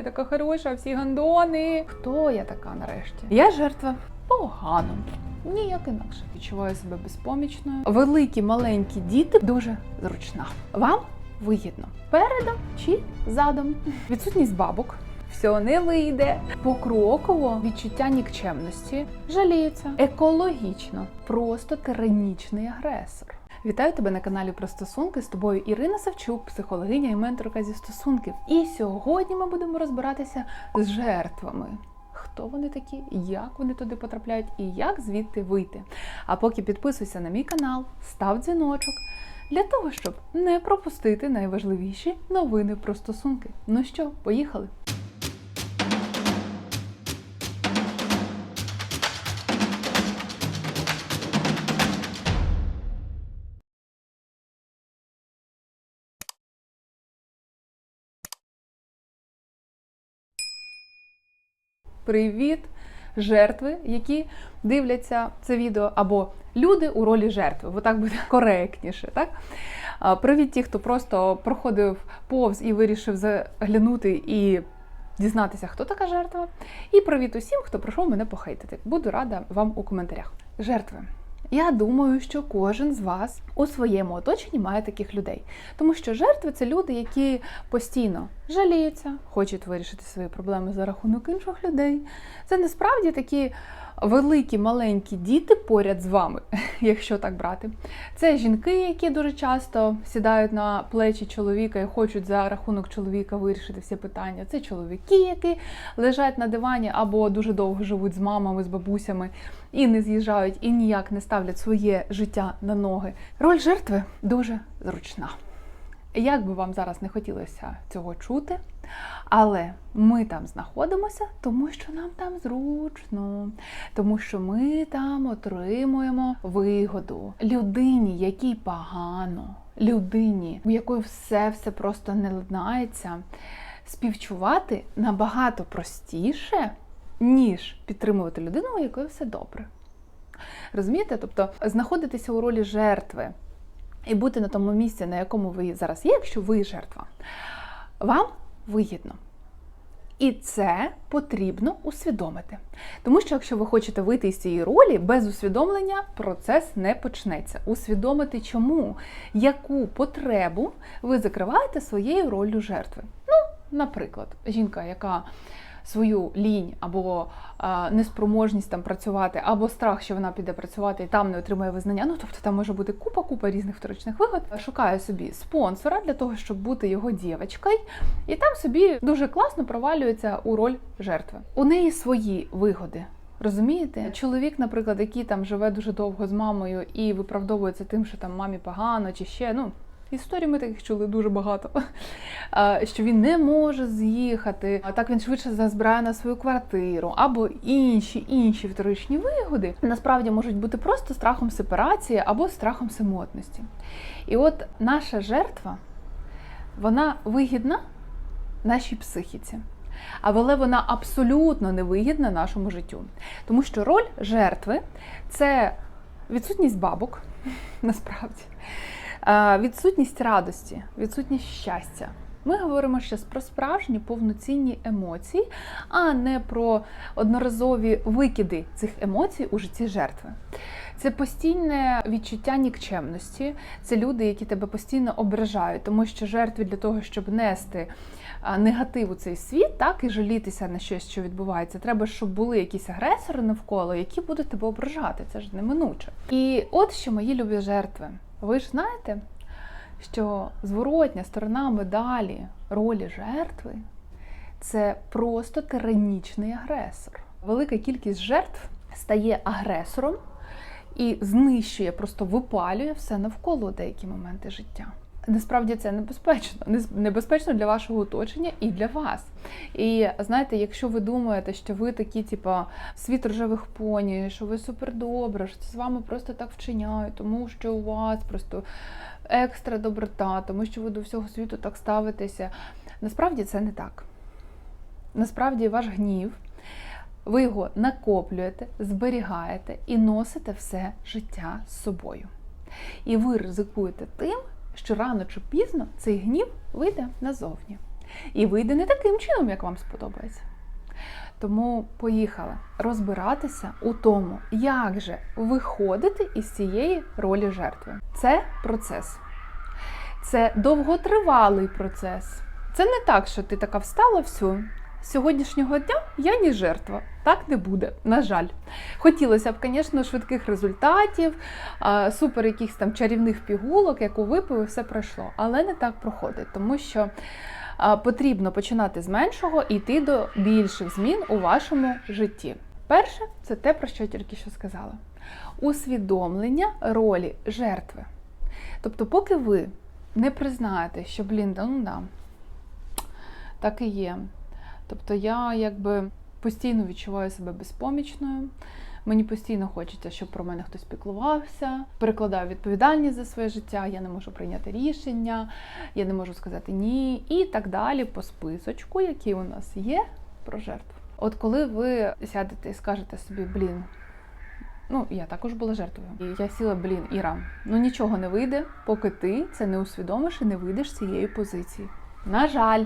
Я така хороша, всі гандони. Хто я така нарешті? Я жертва погано. Ніяк інакше. Відчуваю себе безпомічною. Великі, маленькі діти дуже зручна. Вам вигідно передом чи задом. Відсутність бабок. Все не вийде. Покроково відчуття нікчемності, жаліються, екологічно, просто тиранічний агресор. Вітаю тебе на каналі про стосунки з тобою Ірина Савчук, психологиня і менторка зі стосунків. І сьогодні ми будемо розбиратися з жертвами. Хто вони такі, як вони туди потрапляють і як звідти вийти. А поки підписуйся на мій канал, став дзвіночок для того, щоб не пропустити найважливіші новини про стосунки. Ну що, поїхали? Привіт, жертви, які дивляться це відео, або люди у ролі жертви, бо так буде коректніше. Так? Привіт, ті, хто просто проходив повз і вирішив заглянути і дізнатися, хто така жертва. І привіт усім, хто прийшов мене похейтити. Буду рада вам у коментарях. Жертви. Я думаю, що кожен з вас у своєму оточенні має таких людей, тому що жертви це люди, які постійно жаліються, хочуть вирішити свої проблеми за рахунок інших людей. Це насправді такі великі маленькі діти поряд з вами, якщо так брати. Це жінки, які дуже часто сідають на плечі чоловіка і хочуть за рахунок чоловіка вирішити всі питання. Це чоловіки, які лежать на дивані або дуже довго живуть з мамами, з бабусями і не з'їжджають, і ніяк не ставлять своє життя на ноги. Роль жертви дуже зручна. Як би вам зараз не хотілося цього чути, але ми там знаходимося, тому що нам там зручно, тому що ми там отримуємо вигоду людині, якій погано, людині, у якої все все просто не ладнається, співчувати набагато простіше, ніж підтримувати людину, у якої все добре. Розумієте? Тобто знаходитися у ролі жертви і бути на тому місці, на якому ви зараз є, якщо ви жертва, вам вигідно. І це потрібно усвідомити. Тому що якщо ви хочете вийти із цієї ролі, без усвідомлення процес не почнеться. Усвідомити чому, яку потребу ви закриваєте своєю роллю жертви. Ну, наприклад, жінка, яка свою лінь або а, неспроможність там працювати, або страх, що вона піде працювати і там не отримає визнання. Ну тобто там може бути купа-купа різних вторичних вигод. Шукає собі спонсора для того, щоб бути його дівчинкою, і там собі дуже класно провалюється у роль жертви. У неї свої вигоди. Розумієте, чоловік, наприклад, який там живе дуже довго з мамою і виправдовується тим, що там мамі погано, чи ще ну Історій ми таких чули дуже багато. Що він не може з'їхати, а так він швидше зазбирає на свою квартиру, або інші інші вторичні вигоди насправді можуть бути просто страхом сепарації або страхом самотності. І от наша жертва, вона вигідна нашій психіці. Але вона абсолютно не вигідна нашому життю. Тому що роль жертви це відсутність бабок, насправді. Відсутність радості, відсутність щастя. Ми говоримо зараз про справжні повноцінні емоції, а не про одноразові викиди цих емоцій у житті жертви. Це постійне відчуття нікчемності, це люди, які тебе постійно ображають, тому що жертві для того, щоб нести негатив у цей світ, так і жалітися на щось, що відбувається. Треба, щоб були якісь агресори навколо, які будуть тебе ображати. Це ж неминуче. І от що мої любі жертви. Ви ж знаєте, що зворотня сторона медалі ролі жертви це просто тиранічний агресор. Велика кількість жертв стає агресором і знищує, просто випалює все навколо деякі моменти життя. Насправді це небезпечно, небезпечно для вашого оточення і для вас. І знаєте, якщо ви думаєте, що ви такі, типа, світ рожевих поні, що ви супердобре, що це з вами просто так вчиняють, тому що у вас просто екстра доброта, тому що ви до всього світу так ставитеся. Насправді це не так. Насправді ваш гнів, ви його накоплюєте, зберігаєте і носите все життя з собою. І ви ризикуєте тим що рано чи пізно цей гнів вийде назовні. І вийде не таким чином, як вам сподобається. Тому поїхали розбиратися у тому, як же виходити із цієї ролі жертви. Це процес. Це довготривалий процес. Це не так, що ти така встала всю. З сьогоднішнього дня я не жертва. Так не буде, на жаль. Хотілося б, звісно, швидких результатів, супер якихось там чарівних пігулок, яку випив, і все пройшло. Але не так проходить, тому що потрібно починати з меншого і йти до більших змін у вашому житті. Перше, це те, про що я тільки що сказала: усвідомлення ролі жертви. Тобто, поки ви не признаєте, що, блін, да, ну да, так і є. Тобто я якби постійно відчуваю себе безпомічною. Мені постійно хочеться, щоб про мене хтось піклувався, перекладаю відповідальність за своє життя, я не можу прийняти рішення, я не можу сказати ні, і так далі по списочку, який у нас є про жертву. От коли ви сядете і скажете собі, блін, ну я також була жертвою. І я сіла, блін, Іра, ну нічого не вийде, поки ти це не усвідомиш і не вийдеш з цієї позиції. На жаль,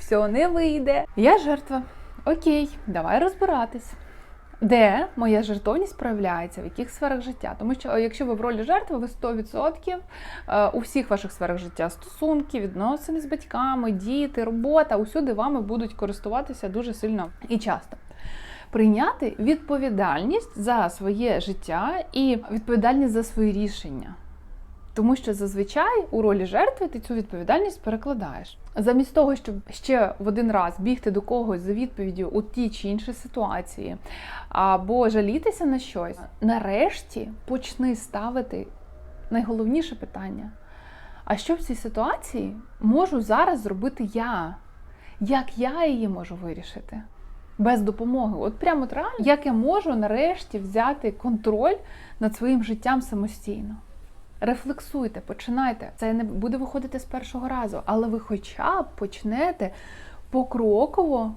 все не вийде. Я жертва. Окей, давай розбиратись. Де моя жертовність проявляється, в яких сферах життя? Тому що е, якщо ви в ролі жертви, ви 100% е, у всіх ваших сферах життя стосунки, відносини з батьками, діти, робота, усюди вами будуть користуватися дуже сильно і часто. Прийняти відповідальність за своє життя і відповідальність за свої рішення. Тому що зазвичай у ролі жертви ти цю відповідальність перекладаєш. Замість того, щоб ще в один раз бігти до когось за відповіддю у тій чи іншій ситуації, або жалітися на щось, нарешті почни ставити найголовніше питання: а що в цій ситуації можу зараз зробити я? Як я її можу вирішити? Без допомоги. От прямо от реально, як я можу нарешті взяти контроль над своїм життям самостійно. Рефлексуйте, починайте. Це не буде виходити з першого разу, але ви хоча б почнете покроково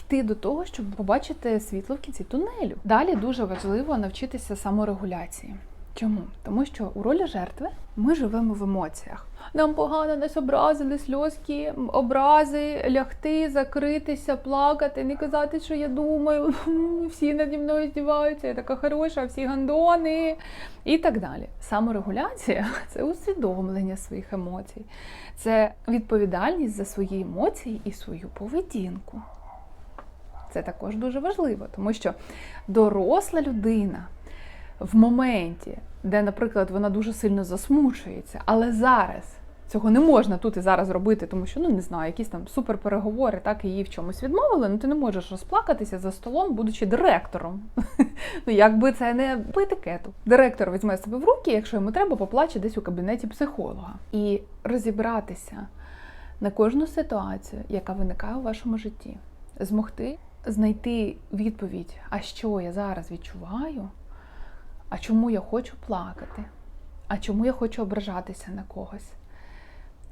йти до того, щоб побачити світло в кінці тунелю. Далі дуже важливо навчитися саморегуляції. Чому? Тому що у ролі жертви ми живемо в емоціях. Нам погано нас образили, сльозки, образи, лягти, закритися, плакати, не казати, що я думаю, всі наді мною здіваються, я така хороша, всі гандони і так далі. Саморегуляція це усвідомлення своїх емоцій, це відповідальність за свої емоції і свою поведінку. Це також дуже важливо, тому що доросла людина в моменті, де, наприклад, вона дуже сильно засмучується, але зараз цього не можна тут і зараз робити, тому що ну не знаю, якісь там суперпереговори, так її в чомусь відмовили. Ну ти не можеш розплакатися за столом, будучи директором. Ну якби це не по етикету. Директор візьме себе в руки, якщо йому треба, поплаче десь у кабінеті психолога і розібратися на кожну ситуацію, яка виникає у вашому житті, змогти знайти відповідь, а що я зараз відчуваю. А чому я хочу плакати? А чому я хочу ображатися на когось?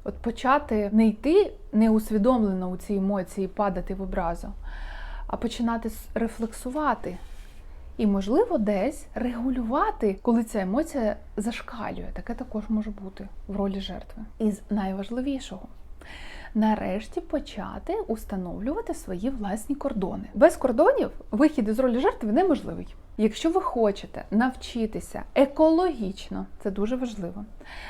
От почати не йти неусвідомлено у ці емоції, падати в образу, а починати рефлексувати. І, можливо, десь регулювати, коли ця емоція зашкалює. Таке також може бути в ролі жертви. І з найважливішого нарешті почати установлювати свої власні кордони. Без кордонів вихід із ролі жертви неможливий. Якщо ви хочете навчитися екологічно, це дуже важливо,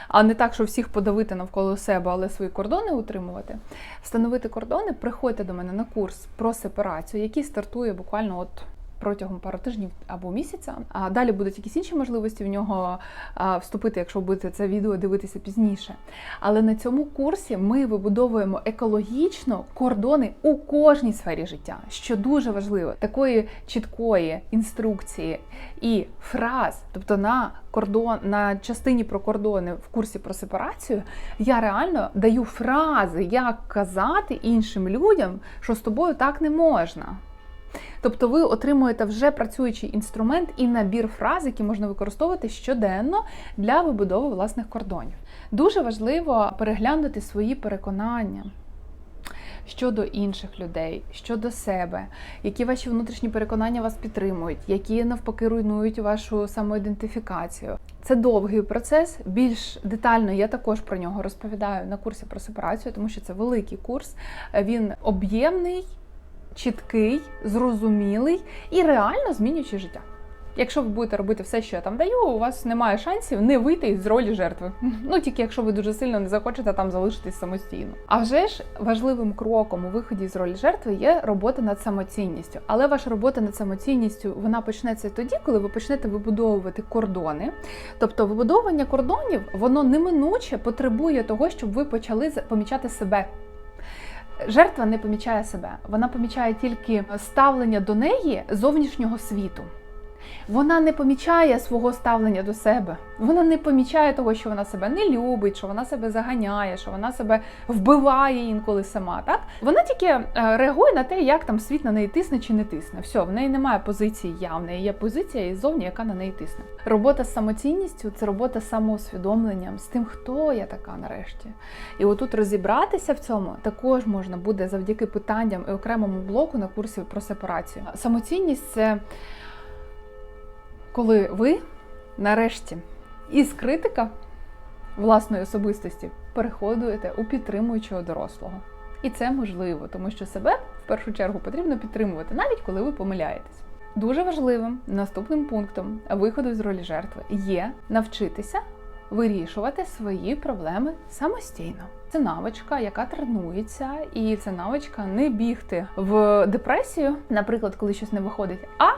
а не так, що всіх подавити навколо себе, але свої кордони утримувати, встановити кордони, приходьте до мене на курс про сепарацію, який стартує буквально от протягом пару тижнів або місяця. А далі будуть якісь інші можливості в нього вступити, якщо будете це відео дивитися пізніше. Але на цьому курсі ми вибудовуємо екологічно кордони у кожній сфері життя, що дуже важливо, такої чіткої інструкції і фраз, тобто на кордон на частині про кордони в курсі про сепарацію, я реально даю фрази, як казати іншим людям, що з тобою так не можна. Тобто ви отримуєте вже працюючий інструмент і набір фраз, які можна використовувати щоденно для вибудови власних кордонів. Дуже важливо переглянути свої переконання. щодо інших людей, щодо себе, які ваші внутрішні переконання вас підтримують, які навпаки руйнують вашу самоідентифікацію. Це довгий процес. Більш детально я також про нього розповідаю на курсі про сепарацію, тому що це великий курс. Він об'ємний, чіткий, зрозумілий і реально змінюючий життя. Якщо ви будете робити все, що я там даю, у вас немає шансів не вийти з ролі жертви. Ну тільки якщо ви дуже сильно не захочете там залишитись самостійно. А вже ж важливим кроком у виході з ролі жертви є робота над самоцінністю. Але ваша робота над самоцінністю вона почнеться тоді, коли ви почнете вибудовувати кордони. Тобто, вибудовування кордонів воно неминуче потребує того, щоб ви почали помічати себе. Жертва не помічає себе, вона помічає тільки ставлення до неї зовнішнього світу. Вона не помічає свого ставлення до себе. Вона не помічає того, що вона себе не любить, що вона себе заганяє, що вона себе вбиває інколи сама. Так вона тільки е, реагує на те, як там світ на неї тисне чи не тисне. Все, в неї немає позиції я, в неї є позиція іззовні, яка на неї тисне. Робота з самоцінністю це робота з самоусвідомленням, з тим, хто я така нарешті. І отут розібратися в цьому також можна буде завдяки питанням і окремому блоку на курсі про сепарацію. Самоцінність це коли ви нарешті із критика власної особистості переходуєте у підтримуючого дорослого. І це можливо, тому що себе в першу чергу потрібно підтримувати, навіть коли ви помиляєтесь. Дуже важливим наступним пунктом виходу з ролі жертви є навчитися вирішувати свої проблеми самостійно. Це навичка, яка тренується, і це навичка не бігти в депресію, наприклад, коли щось не виходить, а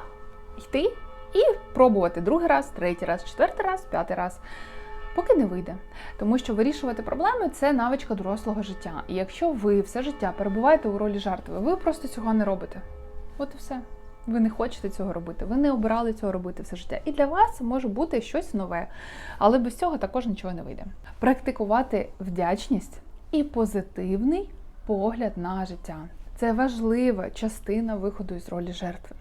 йти і пробувати другий раз, третій раз, четвертий раз, п'ятий раз. Поки не вийде, тому що вирішувати проблеми це навичка дорослого життя. І якщо ви все життя перебуваєте у ролі жертви, ви просто цього не робите. От і все. Ви не хочете цього робити, ви не обирали цього робити все життя. І для вас може бути щось нове, але без цього також нічого не вийде. Практикувати вдячність і позитивний погляд на життя. Це важлива частина виходу із ролі жертви.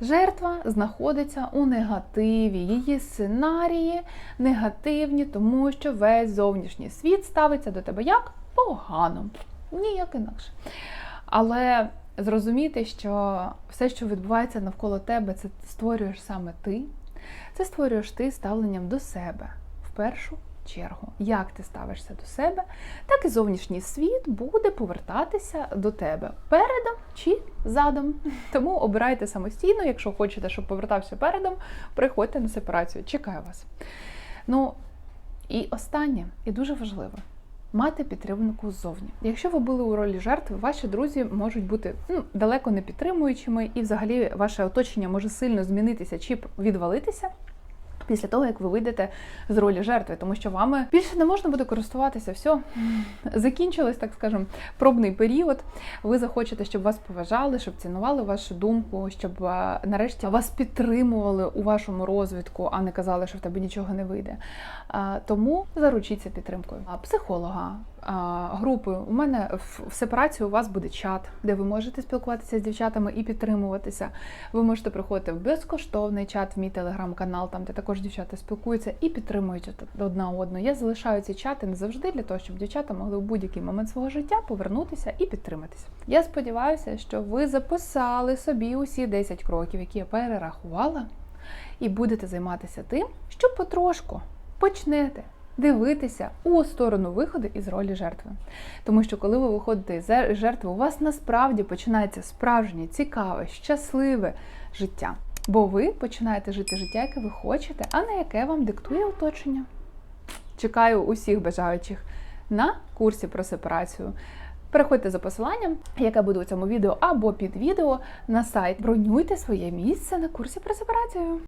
Жертва знаходиться у негативі, її сценарії негативні, тому що весь зовнішній світ ставиться до тебе як погано, ніяк інакше. Але зрозуміти, що все, що відбувається навколо тебе, це створюєш саме ти. Це створюєш ти ставленням до себе в першу чергу. Як ти ставишся до себе, так і зовнішній світ буде повертатися до тебе передом чи задом. Тому обирайте самостійно, якщо хочете, щоб повертався передом, приходьте на сепарацію. Чекаю вас. Ну і останнє, і дуже важливо. Мати підтримку ззовні. Якщо ви були у ролі жертви, ваші друзі можуть бути ну, далеко не підтримуючими, і взагалі ваше оточення може сильно змінитися чи відвалитися після того, як ви вийдете з ролі жертви, тому що вами більше не можна буде користуватися. Все, закінчилось, так скажемо, пробний період. Ви захочете, щоб вас поважали, щоб цінували вашу думку, щоб нарешті вас підтримували у вашому розвитку, а не казали, що в тебе нічого не вийде. Тому заручіться підтримкою а, психолога. Групи у мене в сепарації у вас буде чат, де ви можете спілкуватися з дівчатами і підтримуватися. Ви можете приходити в безкоштовний чат, в мій телеграм-канал, там де також дівчата спілкуються і підтримують одна одну. Я залишаю ці чати не завжди для того, щоб дівчата могли в будь-який момент свого життя повернутися і підтриматися. Я сподіваюся, що ви записали собі усі 10 кроків, які я перерахувала, і будете займатися тим, що потрошку почнете дивитися у сторону виходу із ролі жертви. Тому що, коли ви виходите із жертви, у вас насправді починається справжнє, цікаве, щасливе життя. Бо ви починаєте жити життя, яке ви хочете, а не яке вам диктує оточення. Чекаю усіх бажаючих на курсі про сепарацію. Переходьте за посиланням, яке буде у цьому відео або під відео на сайт. Бронюйте своє місце на курсі про сепарацію.